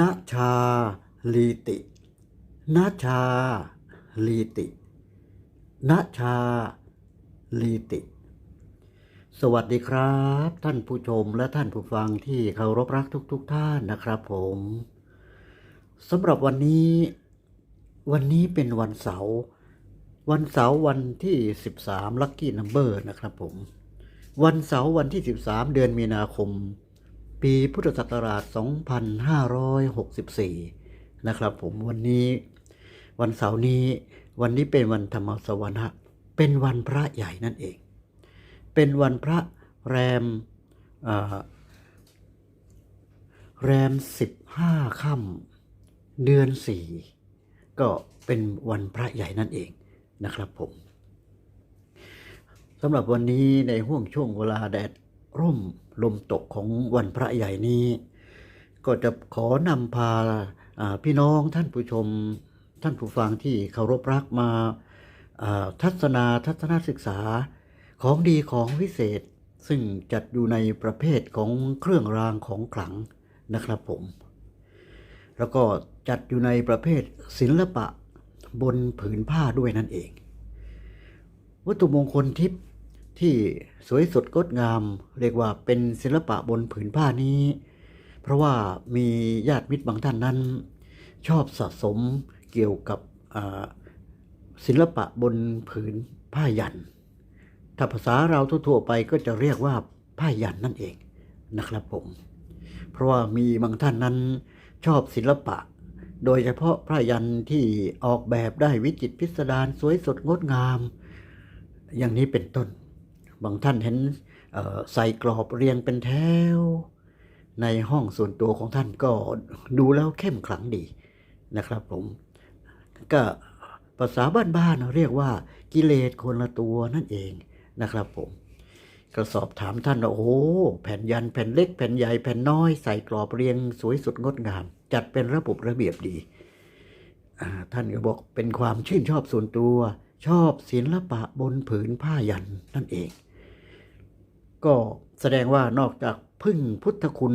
ณชาลีติณชาลีติณชาลีติ สวัสดีครับ ท่านผู้ชมและท่านผู้ฟังที่เคารพรักทุกๆทท่านนะครับผมสำหรับวันนี้ วันนี้เป็นวันเสาร์วันเสาร์วันที่ 13ลัคกี้นัมเบอร์นะครับผม วันเสาร์วันที่ 13 เดือนมีนาคม ปีพุทธศักราช 2564 นะครับผมวันนี้วันเสาร์นี้วันนี้เป็นวันธรรมสวนะเป็นวันพระใหญ่นั่นเอง เป็นวันพระแรมแรมสิบห้าค่ำเดือนสี่ก็เป็นวันพระใหญ่นั่นเองนะครับผมสำหรับวันนี้ในห่วงช่วงเวลาแดดร่ม ลมตกของวันพระใหญ่นี้ ก็จะขอนำพาพี่น้องท่านผู้ชมท่านผู้ฟังที่เคารพรักมาอ่าทัศนาทัศนศึกษาของดีของวิเศษ ซึ่งจัดอยู่ในประเภทของเครื่องรางของขลังนะครับผม แล้วก็จัดอยู่ในประเภทศิลปะบนผืนผ้าด้วยนั่นเอง วัตถุมงคลทิพย์ ที่สวยสดงดงาม เรียกว่าเป็นศิลปะบนผืนผ้านี้ เพราะว่ามีญาติมิตรบางท่านนั้น ชอบสะสมเกี่ยวกับศิลปะบนผืนผ้ายัน ถ้าภาษาเราทั่วๆไปก็จะเรียกว่าผ้ายันนั่นเองนะครับผม เพราะว่ามีบางท่านนั้นชอบศิลปะ โดยเฉพาะผ้ายันที่ออกแบบได้วิจิตพิสดารสวยสดงดงาม อย่างนี้เป็นต้น บางท่านเห็นใส่กรอบเรียงเป็นแถว ในห้องส่วนตัวของท่านก็ดูแล้วเข้มขลังดีนะครับผม ก็ภาษาบ้านๆเรียกว่ากิเลสคนละตัวนั่นเองนะครับผมก็สอบถามท่านว่าโอ้แผ่นยันแผ่นเล็กแผ่นใหญ่แผ่นน้อยใส่กรอบเรียงสวยสุดงดงาม จัดเป็นระบบระเบียบดี ท่านก็บอกเป็นความชื่นชอบส่วนตัว ชอบศิลปะบนผืนผ้ายันนั่นเอง ก็แสดงว่านอกจากพึ่งพุทธคุณ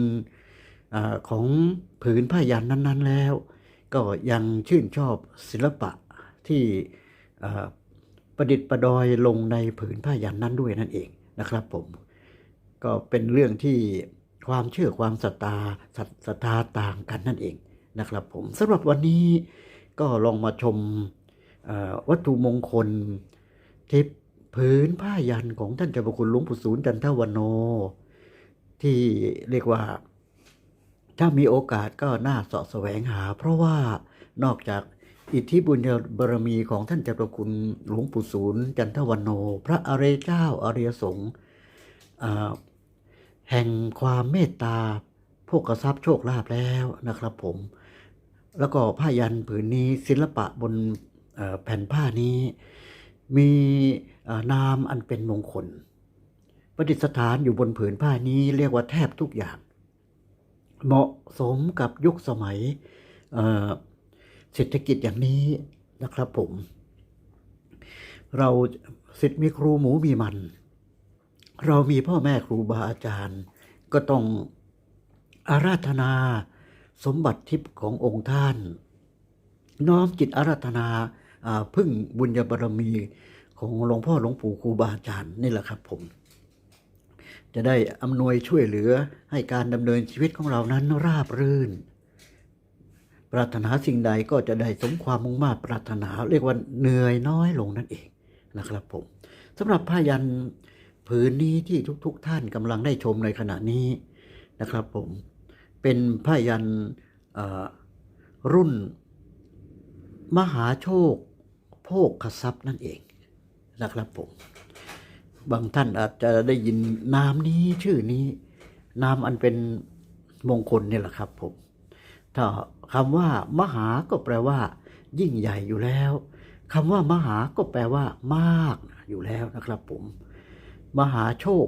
อของผืนผ้ายันนั้น ๆ แล้ว ก็ยังชื่นชอบศิลปะที่ประดิษฐ์ประดอยลงในผืนผ้ายันนั้นด้วยนั่นเองนะครับผมก็เป็นเรื่องที่ความเชื่อความศรัทธาศรัทธาต่างกันนั่นเองนะครับผมสำหรับวันนี้ก็ลองมาชมวัตถุมงคลทิพย์ ผืนผ้ายันของท่านเจ้าพระคุณหลวงปู่ศูนย์จันทวันโน ที่เรียกว่า ถ้ามีโอกาสก็น่าสาะแสวงหา เพราะว่านอกจากอิทธิบุญบารมีของท่านเจ้าประคุณหลวงปู่ศูนย์จันทวันโน พระอริยเจ้าอริยสงฆ์แห่งความเมตตาโภกทรัพย์โชคลาภแล้วนะครับผม แล้วก็ผ้ายันผืนนี้ศิลปะบนแผ่นผ้านี้ มี นามอันเป็นมงคล ประดิษฐานอยู่บนผืนผ้านี้เรียกว่าแทบทุกอย่าง เหมาะสมกับยุคสมัยเศรษฐกิจอย่างนี้นะครับผม เราสิทธิ์มีครูหมูมีมัน เรามีพ่อแม่ครูบาอาจารย์ ก็ต้องอาราธนาสมบัติทิพย์ขององค์ท่าน น้อมจิตอาราธนาอ่าพึ่งบุญญาบารมี ของหลวงพ่อหลวงปู่ครูบาอาจารย์นี่แหละครับผม จะได้อำนวยช่วยเหลือให้การดำเนินชีวิตของเรานั้นราบรื่น ปรารถนาสิ่งใดก็จะได้สมความมุ่งมา่ปรารถนาเรียกว่าเหนื่อยน้อยลงนั่นเองนะครับผมสำหรับผ้ายันผืนนี้ที่ทุกๆทท่านกำลังได้ชมในขณะนี้นะครับผมเป็นผ้ายันรุ่นมหาโชคโภคทรัพย์นั่นเอง นะครับผม บางท่านอาจจะได้ยินนามนี้ชื่อนี้ นามอันเป็นมงคลนี่แหละครับผม ถ้าคำว่ามหาก็แปลว่า ยิ่งใหญ่อยู่แล้วคำว่ามหาก็แปลว่า มากอยู่แล้วนะครับผม มหาโชค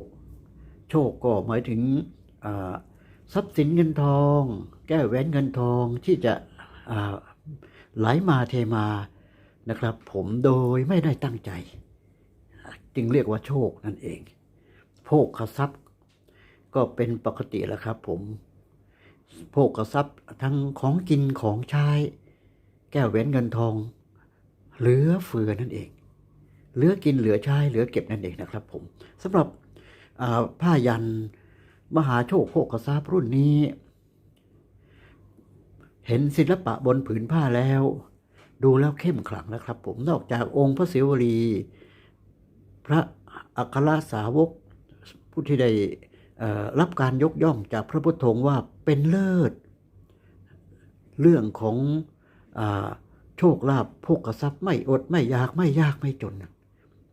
โชคก็หมายถึงทรัพย์สินเงินทอง แก้วแหวนเงินทองที่จะไหลมาเทมานะครับ ผมโดยไม่ได้ตั้งใจ จึงเรียกว่าโชคนั่นเอง โภคทรัพย์ ก็เป็นปกติแล้วครับ ผมโภคทรัพย์ทั้งของกินของใช้แก้วแหวนเงินทอง เหลือเฟือนั่นเอง เหลือกินเหลือใช้เหลือเก็บนั่นเองนะครับ ผมสำหรับผ้ายันมหาโชคโภคทรัพย์รุ่นนี้ เห็นศิลปะบนผืนผ้าแล้ว ดูแล้วเข้มขลังนะครับ ผมนอกจากองค์พระศิวลี พระอัครสาวกผู้ที่ได้รับการยกย่องจากพระพุทธองค์ว่าเป็นเลิศ เรื่องของอโชคลาภโภคทรัพย์ไม่อดไม่อยากไม่ยากไม่จน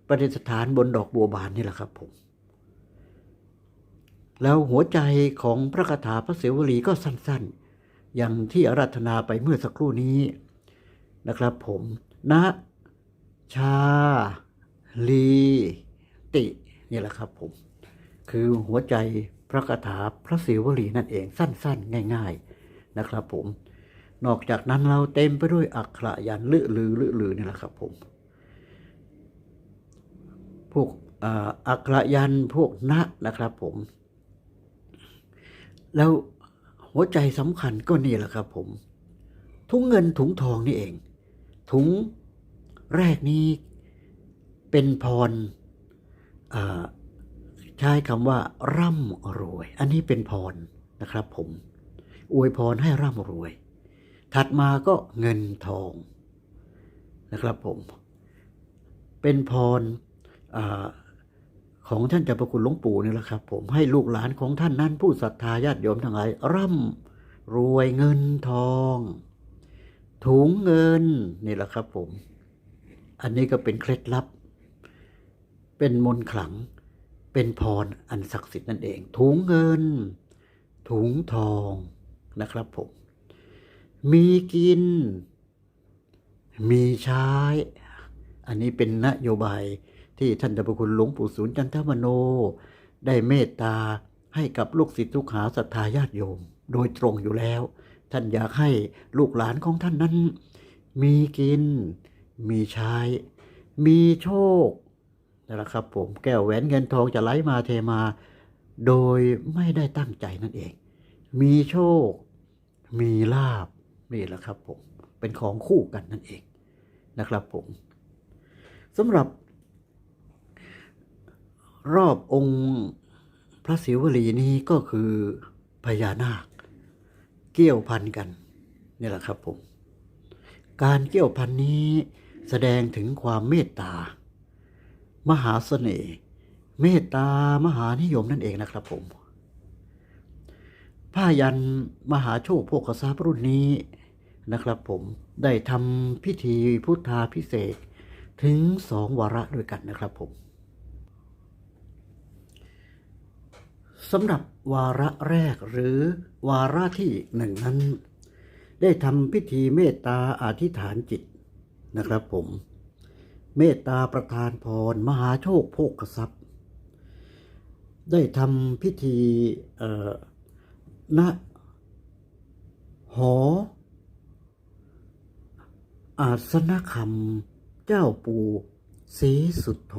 ประดิษฐานบนดอกบัวบานนี่แหละครับผม แล้วหัวใจของพระคาถาพระเสวลีก็สั้นๆ อย่างที่อารัธนาไปเมื่อสักครู่นี้นะครับผมนะชา ลีตินี่แหละครับผม คือหัวใจพระคาถาพระศิวลีนั่นเองสั้นๆ ง่าย ๆนะครับผม นอกจากนั้นเราเต็มไปด้วยอักขระยันลือลือลือลือนี่แหละครับผม พวกอักขระยันพวกนะนะครับผม แล้วหัวใจสำคัญก็นี่แหละครับผม ถุงเงินถุงทองนี่เอง ถุงแรกนี้ เป็นพรใช้คำว่า ร่ำรวย อันนี้เป็นพรนะครับผม อวยพรให้ร่ำรวย ถัดมาก็เงินทองนะครับผม เป็นพรอของท่านเจ้าประคุณหลวงปู่นี่แหละครับ ผมให้ลูกหลานของท่านนั้นผู้ศรัทธาญาติโยมทั้งหลายร่ำรวยเงินทอง ถุงเงินนี่แหละครับผม อันนี้ก็เป็นเคล็ดลับ เป็นมนขลัง เป็นพรอันศักดิ์สิทธิ์นั่นเอง ถุงเงิน ถุงทองนะครับผม มีกิน มีใช้ อันนี้เป็นนโยบายที่ท่านเจ้าพระคุณหลวงปู่ศูนย์จันทมโน ได้เมตตาให้กับลูกศิษย์ลูกหาศรัทธาญาติโยม โดยตรงอยู่แล้ว ท่านอยากให้ลูกหลานของท่านนั้น มีกิน มีใช้ มีโชค นั่นแหละครับผมแก้วแหวนเงินทองจะไหลมาเทมา โดยไม่ได้ตั้งใจนั่นเอง มีโชค มีลาบนี่แหละครับผมเป็นของคู่กันนั่นเองนะครับผมสำหรับ รอบองค์พระศิวลีนี้ก็คือพญานาค เกี่ยวพันกันนี่แหละครับผม การเกี่ยวพันนี้แสดงถึงความเมตตา มหาเสน่ห์ เมตตามหานิยมนั่นเองนะครับผม ผ้ายันมหาโชคโภคทรัพย์รุ่นนี้นะครับผมได้ทำพิธีพุทธาพิเศษถึงสองวาระด้วยกันนะครับผมสำหรับวาระแรกหรือวาระที่หนึ่งนั้น ได้ทำพิธีเมตตาอธิษฐานจิตนะครับผม เมตตาประทานพร มหาโชคโภคทรัพย์ ได้ทำพิธีณหอ อาสนคำเจ้าปู่ศรีสุดโธ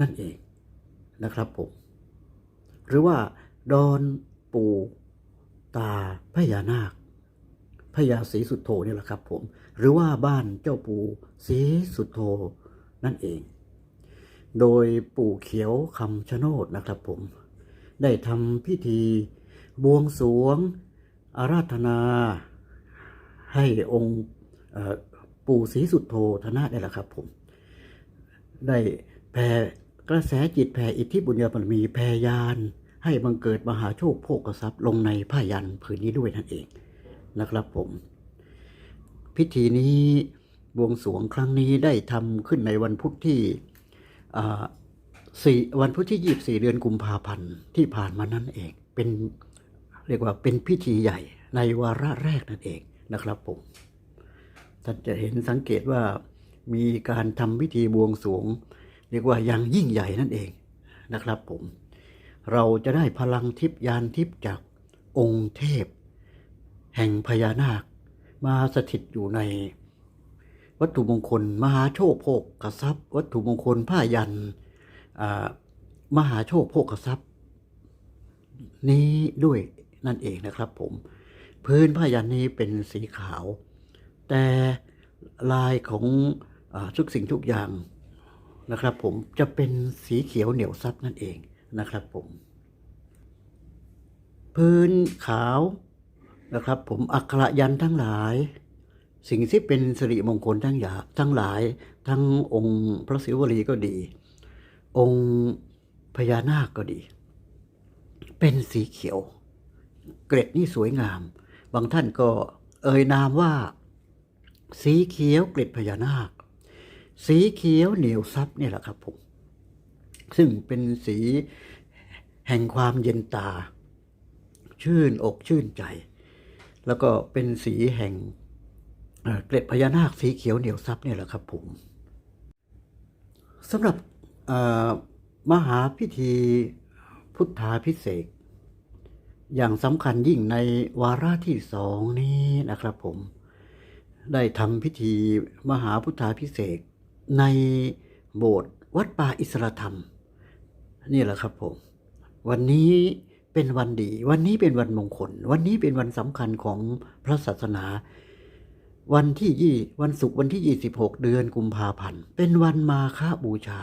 นั่นเองนะครับผม หรือว่า ดอนปู่ตาพญานาค พญาศรีสุดโธนี่แหละครับผม หรือว่าบ้านเจ้าปู่ศรีสุดโธนั่นเอง โดยปู่เขียวคำชะโนดนะครับผม ได้ทำพิธีบวงสรวงอาราธนา ให้องค์ปู่ศรีสุดโธธนะได้แหละครับผม ได้แผ่กระแสจิตแผ่อิทธิบุญญาบารมีแผ่ยานให้บังเกิดมหาโชคโภคทรัพย์ลงในผ้ายันผืนนี้ด้วยนั่นเอง นะครับผม พิธีนี้บวงสรวงครั้งนี้ได้ทำขึ้นในวันพุธที่สี่วันพุธที่ยี่สี่เดือนกุมภาพันธ์ที่ผ่านมานั่นเอง เป็นเรียกว่าเป็นพิธีใหญ่ในวาระแรกนั่นเองนะครับผม ท่านจะเห็นสังเกตว่ามีการทำพิธีบวงสรวง เรียกว่ายังยิ่งใหญ่นั่นเองนะครับผม เราจะได้พลังทิพยานทิพย์จากองค์เทพ แห่งพญานาค มาสถิตอยู่ใน วัตถุมงคล มหาโชคโภคกรัพย์วัตถุมงคลผ้ายันอ่ามหาโชคโภคทรัพย์ นี้ด้วยนั่นเองนะครับผม พื้นผ้ายันนี้เป็นสีขาว แต่ลายของอาทุกสิ่งทุกอย่างนะครับผมจะเป็นสีเขียวเหนียวซับนั่นเองนะครับผม พื้นขาว นะครับ ผมอักขระยันทั้งหลาย สิ่งที่เป็นสิริมงคลทั้งหยาทั้งหลาย ทั้งองค์พระศิวลีก็ดี องค์พญานาคก็ดี เป็นสีเขียว เกร็ดนี่สวยงาม บางท่านก็เอ่ยนามว่า สีเขียวเกล็ดพญานาค สีเขียวเหนียวซับนี่แหละครับผมซึ่งเป็นสีแห่งความเย็นตา ชื่นอกชื่นใจ แล้วก็เป็นสีแห่งเเกล็ดพญานาคสีเขียวเหนียวซับเนี่ยแหละครับผมสำหรับมหาพิธีพุทธาพิเศษอย่างสำคัญยิ่งในวาระที่สองนี้นะครับผม ได้ทำพิธีมหาพุทธาพิเศษในโบสถ์วัดป่าอิสระธรรม นี่แหละครับผม วันนี้ เป็นวันดี วันนี้เป็นวันมงคล วันนี้เป็นวันสำคัญของพระศาสนา วันที่ยี่วันศุกร์วันที่26เดือนกุมภาพันธ์ เป็นวันมาฆบูชา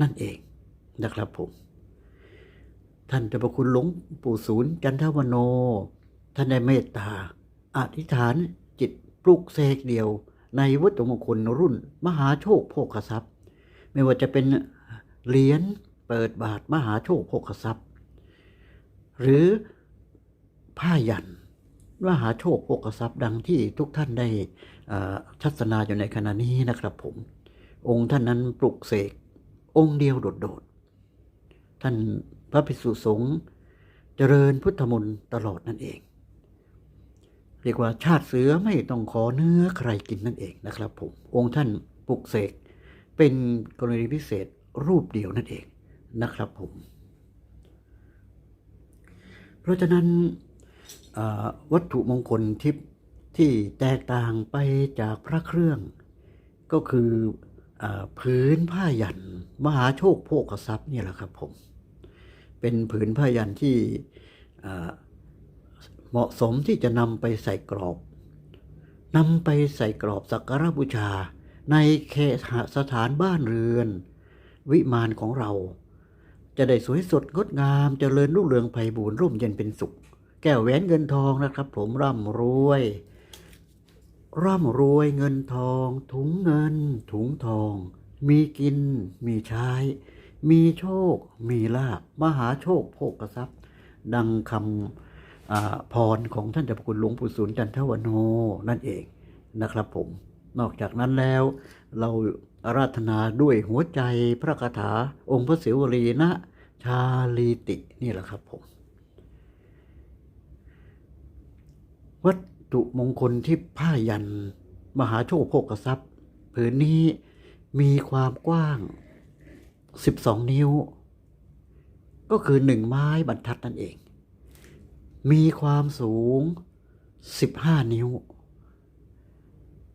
นั่นเองนะครับผม ท่านเจ้าพระคุณหลวงปู่ศูนย์จันทวโน ท่านได้เมตตา อธิษฐานจิตปลุกเสกเดียว ในวัตถุมงคลรุ่น มหาโชคโภคทรัพย์ ไม่ว่าจะเป็นเหรียญเปิดบาทมหาโชคโภคทรัพย์ หรือผ้ายันมหาโชคโภคทรัพย์ดังที่ทุกท่านได้เอ่อทัศนาอยู่ในขณะนี้นะครับผม องค์ท่านนั้นปลุกเสกองค์เดียวโดดๆ ท่านพระภิกษุสงฆ์เจริญพุทธมนต์ตลอดนั่นเอง เรียกว่าชาติเสือไม่ต้องขอเนื้อใครกินนั่นเองนะครับผม องค์ท่านปลุกเสกเป็นกรณีพิเศษรูปเดียวนั่นเองนะครับผม ราะฉะนั้นวัตถุมงคลทิพย์ที่แตกต่างไปจากพระเครื่อง ก็คืออผืนผ้ายันมหาโชคโภคทรัพย์นี่แหละครับผม เป็นผืนผ้ายันที่เหมาะสมที่จะนำไปใส่กรอบนำไปใส่กรอบสักการบูชา ในเคหสถานบ้านเรือน วิมานของเรา จะได้สวยสดงดงามเจริญรุ่งเรืองไพบูรณ์ร่มเย็นเป็นสุข แก้วแหวนเงินทองนะครับ ผมร่ำรวย ร่ำรวยเงินทอง ถุงเงิน ถุงทอง มีกิน มีใช้มีโชค มีลาบมหาโชคโภคทรัพย์ ดังคำอาพรของท่านเจ้าพระคุณหลวงปู่ศูนย์จันทวโนนั่นเองนะครับผม นอกจากนั้นแล้วเรา อาราธนาด้วยหัวใจพระคาถาองค์พระศิวลีนะชาลีตินี่แหละครับผม วัตถุมงคลที่ผ้ายัน มหาโชคโภคทรัพย์ผืนนี้มีความกว้าง 12 นิ้ว ก็คือหนึ่งไม้บรรทัดนั่นเอง มีความสูง 15 นิ้ว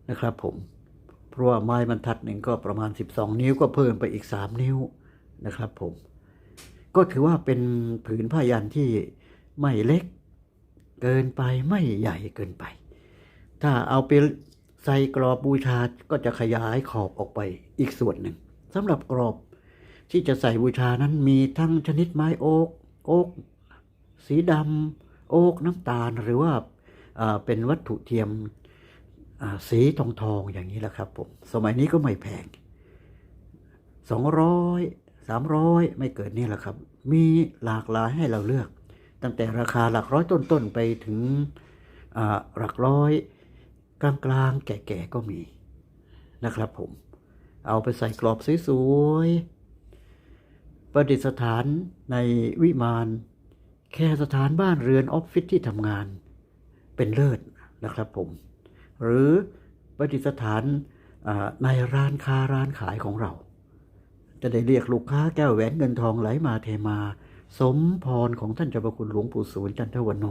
นะครับผม เพราะว่าไม้บรรทัดหนึ่งก็ประมาณ 12 นิ้วก็เพิ่มไปอีก 3 นิ้วนะครับผมก็ถือว่าเป็นผืนผ้ายันที่ไม่เล็กเกินไปไม่ใหญ่เกินไป ถ้าเอาไปใส่กรอบบูชาก็จะขยายขอบออกไปอีกส่วนหนึ่งสำหรับกรอบที่จะใส่บูชานั้นมีทั้งชนิดไม้โอ๊กโอ๊กสีดำโอ๊กน้ำตาลหรือว่าเป็นวัตถุเทียม สีทองทองอย่างนี้แหละครับผม สมัยนี้ก็ไม่แพงสองร้อยสามร้อยไม่เกินนี่แหละครับ มีหลากหลายให้เราเลือก ตั้งแต่ราคาหลักร้อยต้นๆไปถึงหลักร้อยกลางๆแก่ๆก็มีนะครับผม เอาไปใส่กรอบสวยๆ ประดิษฐานในวิมาน แค่สถานบ้านเรือนออฟฟิศที่ทำงานเป็นเลิศนะครับผม หรือประดิษฐานในร้านค้าร้านขายของเรา จะได้เรียกลูกค้าแก้วแหวนเงินทองไหลมาเทมา สมพรของท่านเจ้าพระคุณหลวงปู่ศูนจันทวโน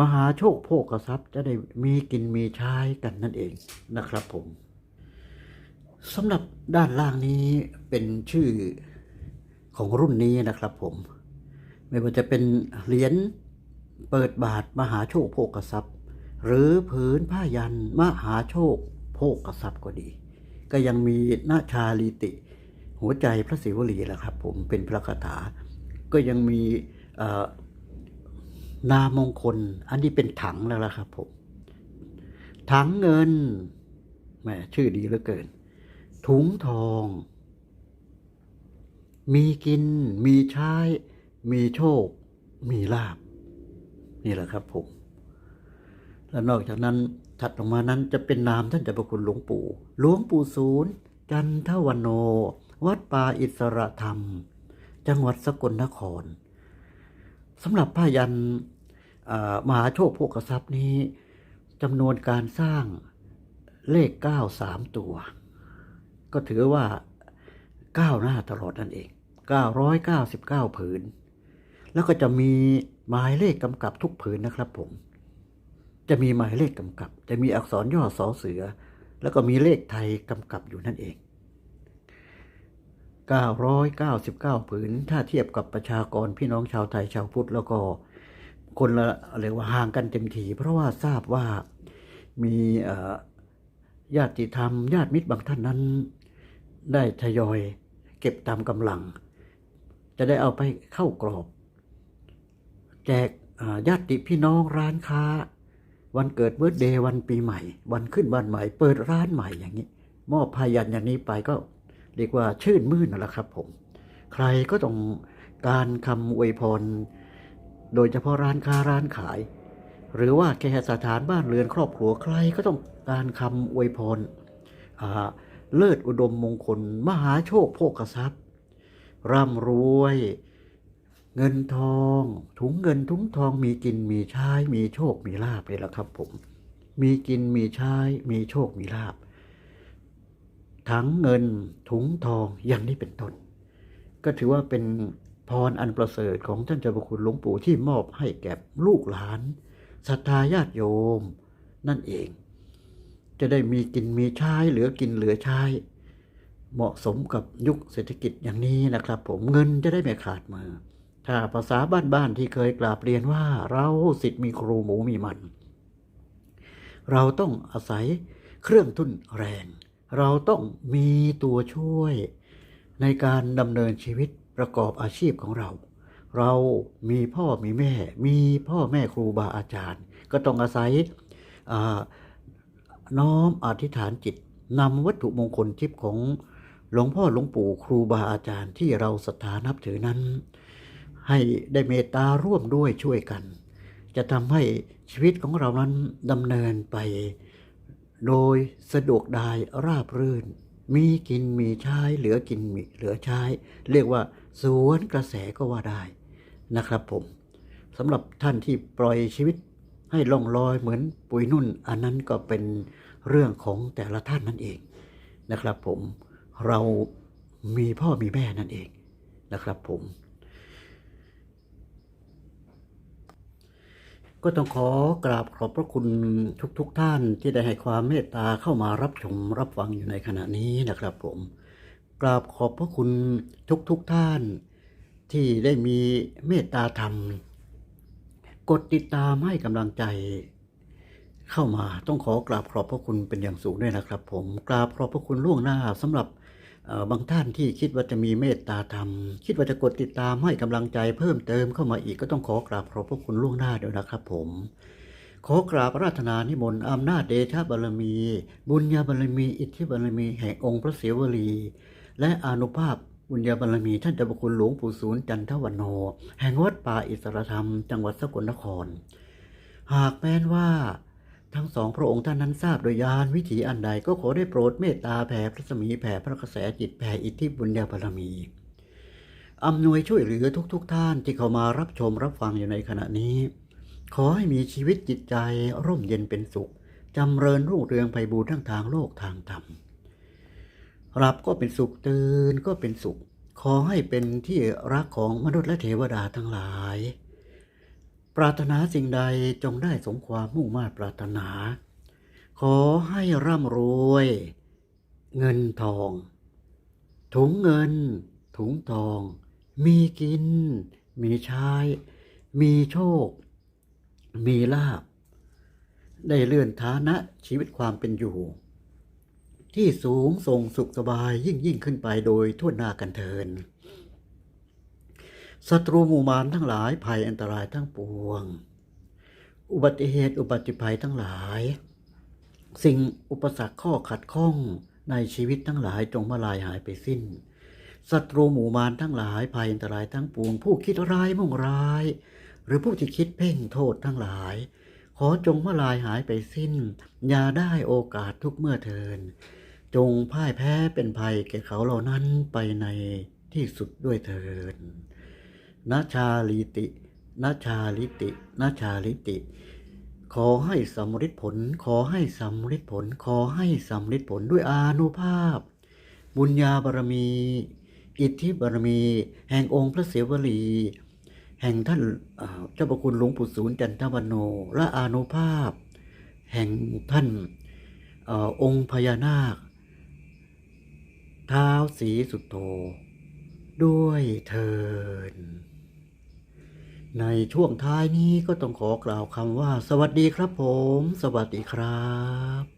มหาโชคโภคทรัพย์จะได้มีกินมีใช้กันนั่นเองนะครับผมสำหรับด้านล่างนี้เป็นชื่อของรุ่นนี้นะครับผม ไม่ว่าจะเป็นเหรียญเปิดบาทมหาโชคโภกทรัพย์ หรือผืนผ้ายันมหาโชค โภกทรัพย์ก็ดี ก็ยังมีนาชาลีติ หัวใจพระศิวลีแหละครับผมเป็นพระคาถา ก็ยังมีนามงคล อันนี้เป็นถังแล้วล่ะครับผมถังเงินแหมชื่อดีเหลือเกิน ถุงทอง มีกิน มีใช้ มีโชค มีลาบ นี่แหละครับผม แล้วนอกจากนั้นถัดลงมานั้นจะเป็นนามท่านเจ้าพระคุณหลวงปู่ หลวงปู่ศูนย์ จันทวันโน วัดป่าอิสระธรรม จังหวัดสกลนครสำหรับผ้ายันมหาโชคโภคทรัพย์นี้จำนวนการสร้างเลข9 3ตัว ก็ถือว่าก้าวหน้าตลอดนั่นเอง 999 ผืน แล้วก็จะมีหมายเลขกำกับทุกผืนนะครับผม จะมีหมายเลขกำกับ จะมีอักษรย่อสอเสือ แล้วก็มีเลขไทยกำกับอยู่นั่นเอง 999ผืนถ้าเทียบกับประชากรพี่น้องชาวไทยชาวพุทธแล้วก็คนละเรียกว่าห่างกันเต็มที เพราะว่าทราบว่ามีญาติธรรม ญาติมิตรบางท่านนั้น ได้ทยอยเก็บตามกำลัง จะได้เอาไปเข้ากรอบ แจกญาติพี่น้องร้านค้า วันเกิดเบิร์ดเดย์วันปีใหม่ วันขึ้นวันใหม่ เปิดร้านใหม่อย่างนี้ มอบพายันอย่างนี้ไปก็เรียกว่าชื่นมื่นนั่นแหละครับผม ใครก็ต้องการคำอวยพร โดยเฉพาะร้านค้าร้านขาย หรือว่าแก่สถานบ้านเรือนครอบครัวใครก็ต้องการคำอวยพรเลิศอุดมมงคล มหาโชคโภคทรัพย์ ร่ำรวย เงินทอง ถุงเงินถุงทองมีกินมีใช้มีโชคมีลาบเลยละครับ ผม มีกินมีใช้มีโชคมีลาบทั้งเงินถุงทองอย่างนี้เป็นต้น ก็ถือว่าเป็นพรอันประเสริฐของท่านเจ้าพระคุณหลวงปู่ที่มอบให้แก่ลูกหลานศรัทธาญาติโยม นั่นเอง จะได้มีกินมีใช้เหลือกินเหลือใช้เหมาะสมกับยุคเศรษฐกิจอย่างนี้นะครับ ผมเงินจะได้ไม่ขาดมือ ถ้าภาษาบ้านๆที่เคยกราบเรียนว่าเราสิทธิ์มีครูหมูมีมัน เราต้องอาศัยเครื่องทุนแรง เราต้องมีตัวช่วยในการดำเนินชีวิตประกอบอาชีพของเรา เรามีพ่อมีแม่ มีพ่อแม่ครูบาอาจารย์ ก็ต้องอาศัยน้อมอธิษฐานจิตนำวัตถุมงคลทิพย์ของหลวงพ่อหลวงปู่ครูบาอาจารย์ที่เราศรัทธานับถือนั้น ให้ได้เมตตาร่วมด้วยช่วยกัน จะทำให้ชีวิตของเรานั้นดำเนินไป โดยสะดวกดายราบรื่น มีกินมีใช้เหลือกินมีเหลือใช้ เรียกว่าสวนกระแสก็ว่าได้นะครับผมสำหรับท่านที่ปล่อยชีวิตให้ล่องลอยเหมือนปุ๋ยนุ่น อันนั้นก็เป็นเรื่องของแต่ละท่านนั่นเองนะครับผมเรามีพ่อมีแม่นั่นเองนะครับผม ก็ต้องขอกราบขอบพระคุณทุกๆทท่านที่ได้ให้ความเมตตาเข้ามารับชมรับฟังอยู่ในขณะนี้นะครับผม กราบขอบพระคุณทุกๆทท่าน ที่ได้มีเมตตาธรรม กดติดตามให้กำลังใจ เข้ามาต้องขอกราบขอบพระคุณเป็นอย่างสูงด้วยนะครับ ผมกราบขอบพระคุณล่วงหน้าสำหรับ บางท่านที่คิดว่าจะมีเมตตาธรรม คิดว่าจะกดติดตามให้กำลังใจเพิ่มเติมเข้ามาอีกก็ต้องขอกราบขอบพระคุณล่วงหน้าด้วยนะครับผมขอกราบราธนานิมนต์อำนาจเดชะบารมี บุญญาบารมี อิทธิบารมีแห่งองค์พระเสวลี และอนุภาพบุญญาบารมีท่านเจ้าคุณหลวงปู่ศูนย์จันทวันโน แห่งวัดป่าอิสรธรรม จังหวัดสกลนคร หากแม้นว่า ทั้งสองพระองค์ท่านนั้นทราบโดยยานวิถีอันใดก็ขอได้โปรดเมตตาแผ่พระสมีแผ่พระกระแสจิตแผ่อิทธิบุญญาบารมีอำนวยช่วยเหลือทุกๆทท่านที่เข้ามารับชมรับฟังอยู่ในขณะนี้ ขอให้มีชีวิตจิตใจร่มเย็นเป็นสุขจำเริญรุ่งเรืองไพบูรณ์ทั้งทางโลกทางธรรมหลับก็เป็นสุขตื่นก็เป็นสุข ขอให้เป็นที่รักของมนุษย์และเทวดาทั้งหลาย ปรารถนาสิ่งใดจงได้สมความมุ่งมา่ปรารถนา ขอให้ร่ำรวย เงินทอง ถุงเงิน ถุงทอง มีกิน มีใช้มีโชค มีลาบ ได้เลื่อนฐานะชีวิตความเป็นอยู่ ที่สูงส่งสุขสบายยิ่งยิ่งขึ้นไปโดยทั่วหน้ากันเทิน ศัตรูหมู่มารทั้งหลายภัยอันตรายทั้งปวง อุบัติเหตุอุบัติภัยทั้งหลาย สิ่งอุปสรรคข้อขัดข้องในชีวิตทั้งหลายจงมาลายหายไปสิ้นศัตรูหมู่มารทั้งหลายภัยอันตรายทั้งปวง ผู้คิดร้ายมุ่งร้าย หรือผู้ที่คิดเพ่งโทษทั้งหลาย ขอจงมาลายหายไปสิ้น อย่าได้โอกาสทุกเมื่อเทิน จงพ่ายแพ้เป็นภัยแก่เขาเหล่านั้นไปในที่สุดด้วยเทิน นาชาลิตินาชาลิตินาชาลิติ ขอให้สำฤทธิผล ขอให้สำฤทธิผล ขอให้สำฤทธิผลด้วยอานุภาพ บุญญาบารมี อิทธิบารมี แห่งองค์พระเสวลี แห่งท่านเจ้าประคุณหลวงปู่ศูนย์จันทวันโน และอานุภาพ แห่งท่านออองค์พญานาคท้าวสีสุดโธด้วยเทิน ในช่วงท้ายนี้ก็ต้องขอกล่าวคำว่า สวัสดีครับผม สวัสดีครับ